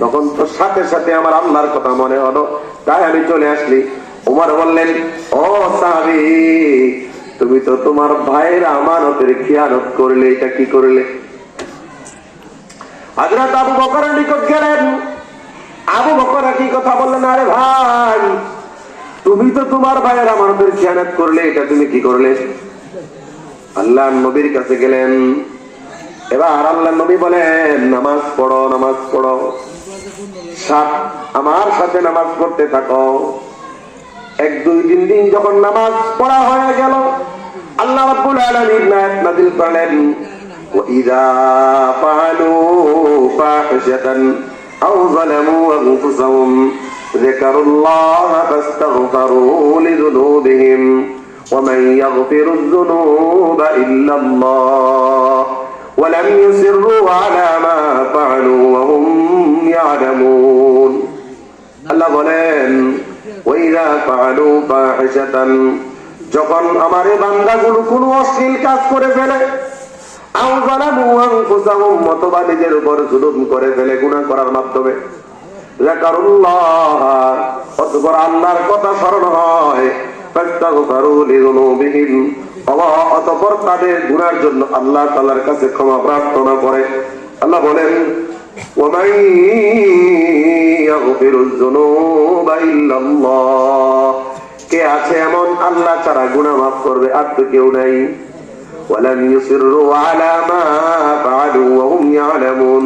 তখন তো সাথে সাথে আমার আল্লাহর কথা মনে হলো। তাই আমি চলে আসলি। উমর বললেন, ও সাহাবি, তুমি তো তোমার ভাইয়ের আমানতের খেয়ানত করলে, এটা কি করলে? হাজরত আবু বকরের নিকট গেলেন। আবু বকর কি কথা বললেন, আরে ভাই, তুমি তো তোমার ভাইয়ের আমানতের খেয়ানত করলে, এটা তুমি কি করলে? আল্লাহ নবীর কাছে গেলেন। এবার আল্লাহ নবী বলেন, নামাজ পড়ো নামাজ পড়ো। আমার সাথে নামাজ পড়তে থাকো এক দুই তিন দিন যখন নামাজ পড়া হয়ে গেল আল্লাহ রাব্বুল আলামিন আয়াত নাযিল করলেন وإذا فعلوا فاحشة أو ظلموا أنفسهم ذكروا الله فاستغفروا لذنوبهم ومن يغفر الذنوب إلا الله ولم يسروا على ما فعلوا وهم يعلمون আল্লাহ বলেন ওইরা পাহাড়ু ফাহিশাতান যখন আমার এই বান্দাগুলো কোনো অশ্লীল কাজ করে ফেলে আও যালামু আনফুসাহুম অথবা নিজের উপর জুলুম করে ফেলে গুনাহ করার মাধ্যমে যাকারুল্লাহ অতঃপর আল্লাহর কথা স্মরণ হয় ফাস্তাগফিরু লিযুনুবিহিম আল্লাহ অতঃপর তাদের গুনার জন্য আল্লাহ তাআলার কাছে ক্ষমা প্রার্থনা করে আল্লাহ বলেন ومن يغفر الذنوب إلا الله কে আছে এমন আল্লাহ ছাড়া গুনাহ মাফ করবে আর তো কেউ নাই ولم يصروا على ما فعلوا وهم يعلمون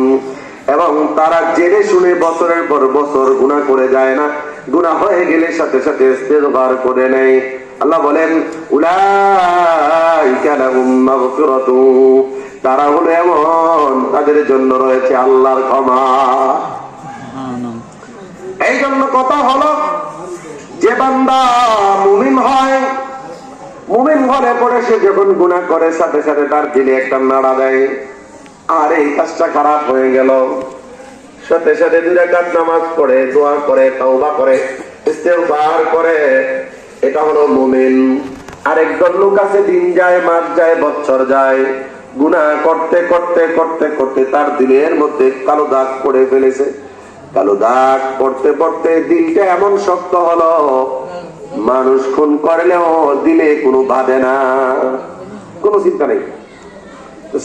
এবং তারা জেনে শুনে বছরের পর বছর গুনাহ করে যায় না গুনাহ হয়ে গেলে সাথে সাথে ইস্তেগফার করে নেয় আল্লাহ বলেন উলাইকা লাহুম মাগফিরাতু তারা হলো এমন, তাদের জন্য রয়েছে আল্লাহর ক্ষমা। এই জন্য কথা হলো, যে বান্দা মুমিন হয়, মুমিন হলে পরে সে যখন গুণা করে, সাথে সাথে তার দিলে একটা নাড়া দেয়। আর এই কাজটা খারাপ হয়ে গেল। সাথে সাথে দুই রাকাত নামাজ পড়ে, দোয়া করে, তওবা করে করে। এটা হলো মুমিন। আরেকজন লোক আছে, দিন যায়, মাস যায়, বছর যায়। গুনাহ করতে করতে করতে করতে তার দিলের মধ্যে কালো দাগ পড়ে ফেলেছে। কালো দাগ পড়তে পড়তে দিলটা এমন শক্ত হলো, মানুষ খুন করলেও দিলে কোনো বাধে না। কোনো চিন্তা নেই।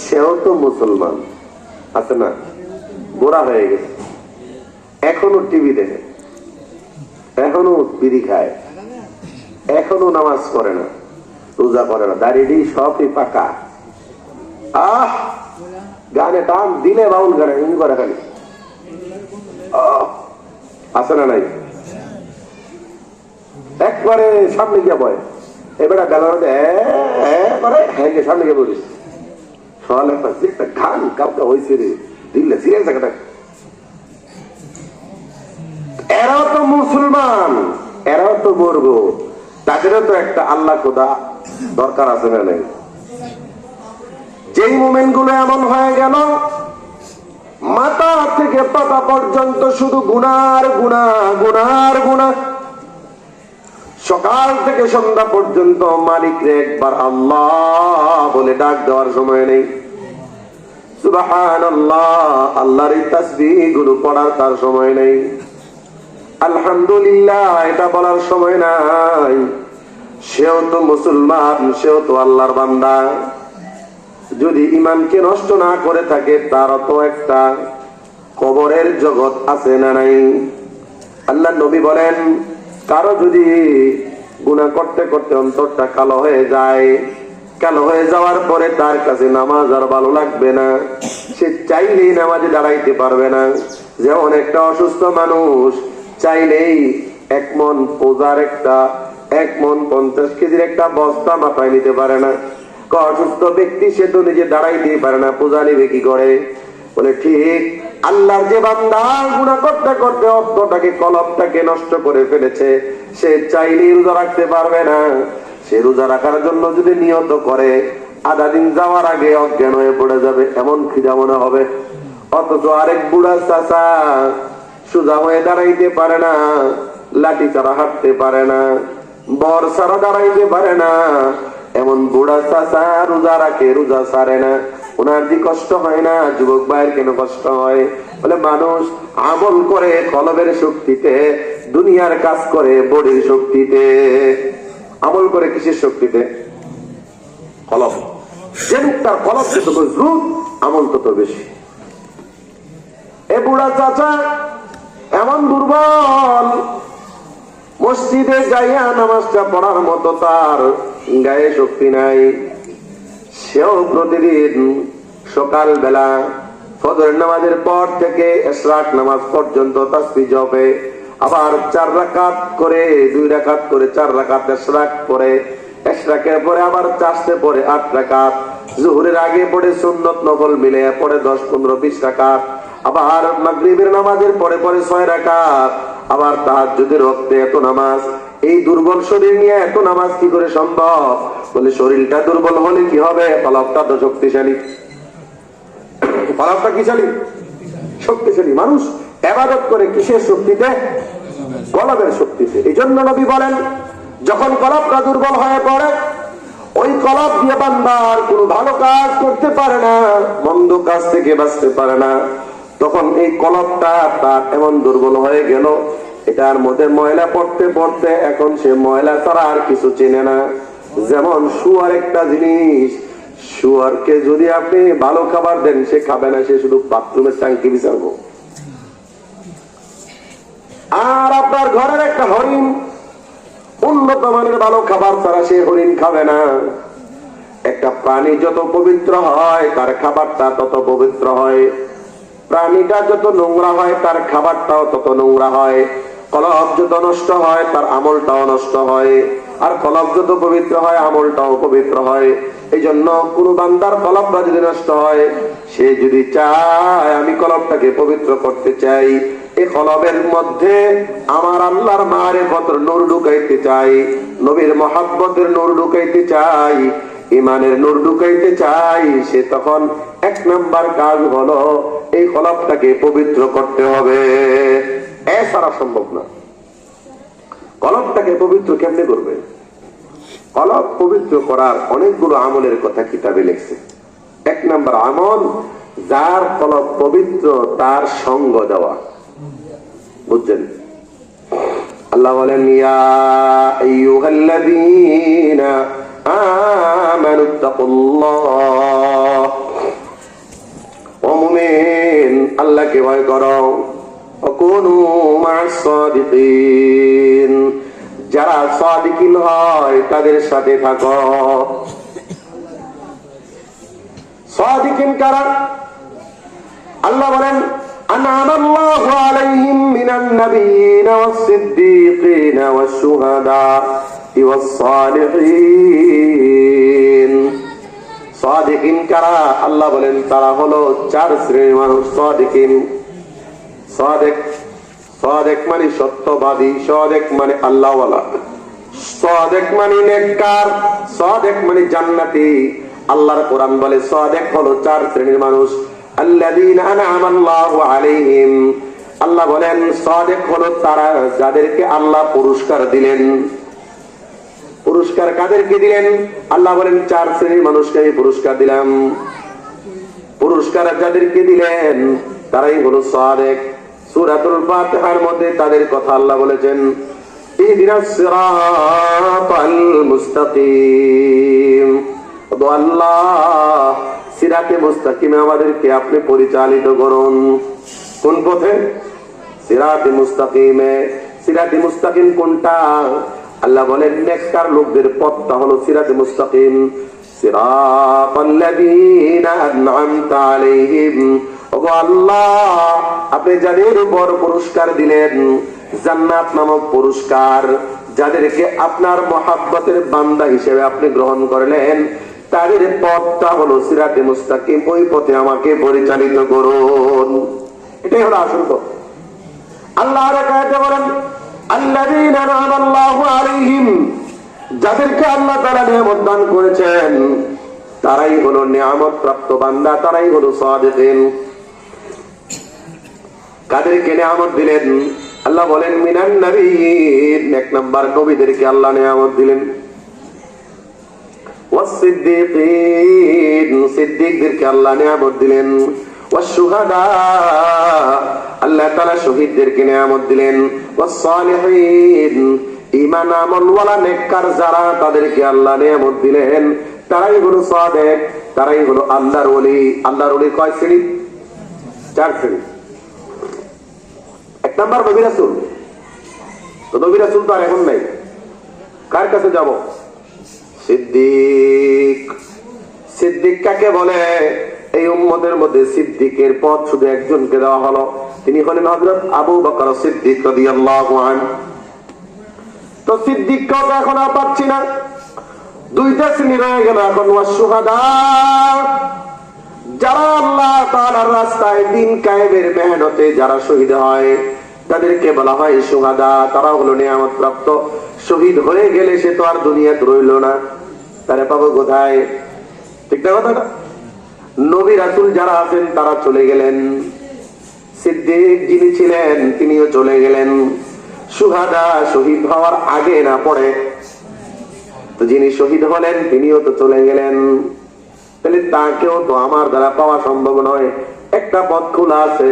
সেও তো মুসলমান, আছে না? গোড়া হয়ে গেছে। এখনও টিভি দেখে, এখনও বিড়ি খায়, এখনও নামাজ করে না, রোজা করে না দাড়িডি সবই পাকা। আহ, গানে টান দিলে বাউল গানে, এমনি করে খালি। আছে না নাই? একবারে সামনে গিয়ে বয়। এবারে গালার করে হ্যাঁ সামনে গিয়ে বলিস। সকাল একটা যে একটা গান কাউকে হয়েছে রে দিল্লে সিরিয়াস একটা এরাও তো মুসলমান, এরাও তো বর্গ, তাদেরও তো একটা আল্লাহ খোদা দরকার আছে না নেই? যেই মোমেন্টগুলো এমন হয়ে গেল, মাথা থেকে পাতা পর্যন্ত শুধু গুনার গুণা গুনার গুণা সকাল থেকে সন্ধ্যা পর্যন্ত মালিকরে একবার আল্লাহ বলে ডাক দেওয়ার সময় নেই। আল্লাহর এই তাসবিহগুলো পড়ার তার সময় নেই। আলহামদুলিল্লাহ, এটা বলার সময় নাই। সেও তো মুসলমান, সেও তো আল্লাহর বান্দা। যদি ইমানকে নষ্ট না করে থাকে, তার তো একটা কবরের জগৎ আছে না নাই? আল্লাহ নবী বলেন, কারও যদি গুণা করতে করতে অন্তরটা কালো হয়ে যায়, কালো হয়ে যাওয়ার পরে তার কাছে নামাজ আর ভালো লাগবে না। সে চাইলেই নামাজে দাঁড়াইতে পারবে না। যেমন একটা অসুস্থ মানুষ, চাইলেই এক মন পূজার একটা, এক মন পঞ্চাশ কেজির একটা বস্তা মাথায় নিতে পারে না। অসুস্থ ব্যক্তি সে তো নিজে দাঁড়াইতেই পারে না পূজা নিবে কি করে? বলে, ঠিক, আল্লাহর যে বান্দা গুণা করতে করতে অর্থটাকে কলবটাকে নষ্ট করে ফেলেছে, সে চাইলেই রোজা রাখতে পারবে না। সে রোজা রাখার জন্য যদি নিয়ত করে, আধা দিন যাওয়ার আগে অজ্ঞান হয়ে পড়ে যাবে, এমন খিদা মনে হবে। অথচ আরেক বুড়া চাষা সোজা হয়ে দাঁড়াইতে পারে না, লাঠি ছাড়া হাঁটতে পারে না, বর ছাড়া দাঁড়াইতে পারে না এমন বুড়া চাষা রোজা রাখে, রোজা সারে না। ওনার যে কষ্ট হয় না, যুবক ভাইয়ের কেন কষ্ট হয়? বলে, মানুষ আমল করে কলবের শক্তিতে, দুনিয়ার কাজ করে বডির শক্তিতে। আমল করে কিসের শক্তিতে? কলম যেরূপ তার কলম যত মজবুত আমল তত বেশি। এ বুড়া চাচা, এমন দুর্বল মসজিদে যাইয়া নামাজটা পড়ার মতো তার গায়ে শক্তি নাই। সেও প্রতিদিন সকাল বেলা ফজরের নামাজের পর থেকে এসরাক নামাজ পর্যন্ত তাসবি জপে, আবার চার রাকাত করে, দুই রাকাত করে, চার রাকাত এসরাক পরে এসরাকের পরে আবার চাষতে পরে আট রাকাত। জুহুরের আগে পড়ে সুন্নত নফল মিলে পরে দশ, পনেরো, বিশ রাকাত। আবার মাগরিবের নামাজের পরে পরে ছয় রাকাত, আবার তাহাজ্জুদের রক্তে এত নামাজ, এই দুর্বল শরীর নিয়ে এত নামাজ কি করে সম্ভব? বলে, শরীরটা দুর্বল হলে কি হবে? ফলকটা তো শক্তিশালী। ফলকটা কি শালী? শক্তিশালী মানুষ। এবাদত করে কিসের শক্তিতে? কলবের শক্তিতে। এই জন্য নবী বলেন, যখন কলবটা দুর্বল হয়ে পড়ে, ওই কলব দিয়ে বান্দার কোনো ভালো কাজ করতে পারে না, মন্দ কাজ থেকে বাঁচতে পারে না। তখন এই কলবটা তার এমন দুর্বল হয়ে গেল। এটার মধ্যে ময়লা পড়তে পড়তে এখন সে ময়লা ছাড়া আর কিছু চেনে না। যেমন শুয়ার একটা জিনিস, শুয়ারকে যদি আপনি ভালো খাবার দেন, সে খাবে না, সে শুধু বাথরুমের ট্যাঙ্কি বিচারবো আর আপনার ঘরের একটা হরিণ, উন্নত মানের ভালো খাবার ছাড়া সে হরিণ খাবে না। একটা প্রাণী যত পবিত্র হয়, তার খাবারটা তত পবিত্র হয়। প্রাণীটা যত নোংরা হয়, তার খাবারটাও তত নোংরা হয়। কলব যত নষ্ট হয়, তার আমলটাও নষ্ট হয়। আর কলব যত পবিত্র হয়, আমলটাও পবিত্র হয়। এই জন্য কোন বান্দার কলবটা যদি নষ্ট হয়, সে যদি চায় আমি কলবটাকে পবিত্র করতে চাই এই কলবের মধ্যে আমার আল্লাহর মারে পত্র নূর ঢুকাইতে চাই, নবীর মহাব্বতের নূর ঢুকাইতে চাই ইমানের নূর ঢুকাইতে চাই, সে তখন এক নাম্বার কাজ হলো এই কলবটাকে পবিত্র করতে হবে। এছাড়া সম্ভব না। কলবটাকে পবিত্র কেমনে করবে? কলব পবিত্র করার অনেকগুলো আমলের কথা কিতাবে লিখছে। এক নাম্বার আমল, যার কলব পবিত্র, তার সঙ্গ দেওয়া। বুঝছেন? আল্লাহ বলেন, ইয়া আইয়ুহাল্লাযীনা আমানুত্তাকুল্লাহ আল্লাহকে ভয় করো অকুনু মা'আস সাদিকিন যারা সাদিকিন হয় তাদের সাথে থাকো সাদিকিন কারা আল্লাহ বলেন أنعم الله عليهم من النبيين والصديقين والشهداء والصالحين কারা? আল্লাহ বলেন, তারা হলো চার শ্রেণির মানুষ, সাদিকিন। সাদেক সাদেক মানে সত্যবাদী, সাদেক মানে আল্লাহওয়ালা। সাদেক মানে মানে জান্নাতি। আল্লাহর কোরআন বলে, সাদেক হলো চার শ্রেণির মানুষ। আল্লাযীনা আল্লাহ বলেন, সাদেক হলো তারা যাদেরকে আল্লাহ পুরস্কার দিলেন। পুরস্কার কাদেরকে দিলেন? আল্লাহ বলেন, চার শ্রেণির মানুষকে আমি পুরস্কার দিলাম। পুরস্কার যাদেরকে দিলেন, তারাই হলো সাদেক। সূরাতুল ফাতিহার মধ্যে তাদের কথা আল্লাহ বলেছেন ইহদিনাস সিরাতাল মুস্তাকিম। আল্লাহ সিরাতে মুস্তাকিমে আমাদেরকে আপনি পরিচালিত করুন। কোন পথে? সিরাতে মুস্তাকিমে। সিরাতে মুস্তাকিম কোনটা? আল্লাহ বলেন, নেককার লোকদের পথটা হলো সিরাতে মুস্তাকিম। আন'আমতা আলাইহিম। ওগো আল্লাহ, আপনি যাদের উপর পুরস্কার দিলেন, জান্নাত নামক পুরস্কার যাদেরকে আপনার মহাব্বতের বান্দা হিসেবে আপনি গ্রহণ করলেন, তাদের পথটা হলো সিরাতে মুস্তাকিম। ওই পথে আমাকে পরিচালিত করুন। এটাই হলো আসল পথ। আল্লাহ বলেন যাদেরকে আল্লাহ তাআলা নিয়ামত দান করেছেন, তারাই হলো নিয়ামত প্রাপ্ত বান্দা, তারাই হলো সাদিকিন। কাদেরকে নিয়ামত দিলেন? আল্লাহ বলেন, মিনান নবীন এক নাম্বার, নবীদেরকে আল্লাহ নিয়ামত দিলেন। ওয়াসিদ্দিকিন সিদ্দিকদেরকে আল্লাহ নিয়ামত দিলেন। ওয়াসশুহাদা, আল্লাহ তাআলা শহীদদেরকে নিয়ামত দিলেন। ওয়ালা নেককার যারা, তাদেরকে আল্লাহ নিয়ামত দিলেন। তারাই হলো সাদেক, তারাই হলো আল্লাহর ওলি। আল্লাহর কয় শ্রেণি? চার শ্রেণি। এক নবী রাসূল। তো নবী রাসূল তো আর এখন নাই। কার কাছে যাব? সিদ্দিক। সিদ্দিক কাকে বলে? এই উম্মতের মধ্যে সিদ্দিকের পথ শুধু একজনকে দেওয়া হলো। তিনি হলেন হযরত আবু বকর সিদ্দিক তো সিদ্দিককেও তো এখন আর পাচ্ছি না। দুইটা শ্রেণি রয়ে গেল এখন সুহাদা যারা আল্লাহ রাস্তায় দিন কায়েমের মেহনতে যারা শহীদ হয়, তাদেরকে বলা হয় সুহাদা। তারা হলো নিয়ামত প্রাপ্ত শহীদ হয়ে গেলে সে তো আর দুনিয়াতে রইল না। তারা পাবো কোথায়? ঠিক না নবী রাসুল যারা আছেন, তারা চলে গেলেন। সিদ্দিক যিনি ছিলেন, তিনিও চলে গেলেন। সুহাদা শহীদ হওয়ার আগে না পড়ে তো যিনি শহীদ হলেন, তিনিও তো চলে গেলেন। তাহলে তাকেও তো আমার দ্বারা পাওয়া সম্ভব নয়। একটা পথ খোলা আছে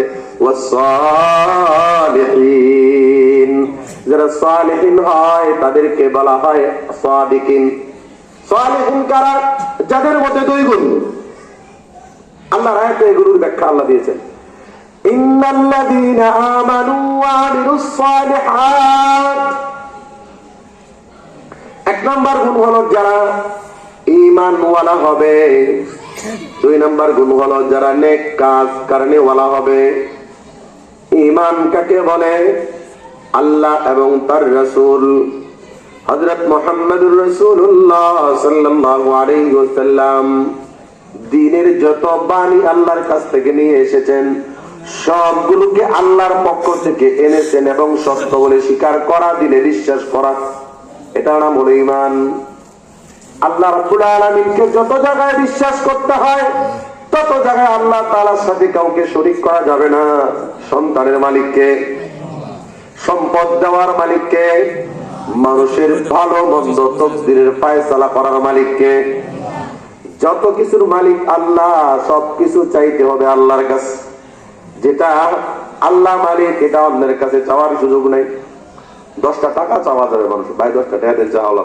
যারা সালেহিন হয়, তাদেরকে বলা হয় সাদিকিন। সালেহিন কারা? যাদের মধ্যে দুই গুণ। আল্লাহ রায়তে গুরুর ব্যাখ্যা আল্লাহ দিয়েছেন। ইন্নাল্লাযীনা আমানু ওয়া আমিলুস সালিহাত এক নম্বর গুণ হলো যারা ইমানওয়ালা হবে। দুই নম্বর গুণ হলো যারা নেক কাজ কারণে ওয়ালা হবে। ইমান কাকে বলে? আল্লাহ এবং তার রসুল। হজরত মোহাম্মদুর রসুল্লাহ সাল্লাল্লাহু আলাইহি ওয়াসাল্লাম দিনের যত বাণী আল্লাহর কাছ থেকে নিয়ে এসেছেন সবগুলোকে আল্লাহর পক্ষ থেকে এনেছেন এবং সত্য বলে স্বীকার করা, দিলে বিশ্বাস করা এটা নাম হলো ইমান আল্লাহ রাব্বুল আলামিনকে যত জায়গায় বিশ্বাস করতে হয়, তত জায়গায় আল্লাহ তাআলার সাথে কাউকে শরীক করা যাবে না। সন্তানের মালিককে, সম্পদ দেওয়ার মালিককে, মানুষের ভালো, মন্দ, তকদিরের ফায়সালা করার মালিককে। যত কিছুর মালিক আল্লাহ, সবকিছু চাইতে হবে আল্লাহর কাছে। যেটা আল্লাহ মালিক, এটা অন্যের কাছে চাওয়ার সুযোগ নাই। দশটা টাকা চাওয়া যাবে মানুষ ভাই, দশটা টাকা দিয়ে চাওয়া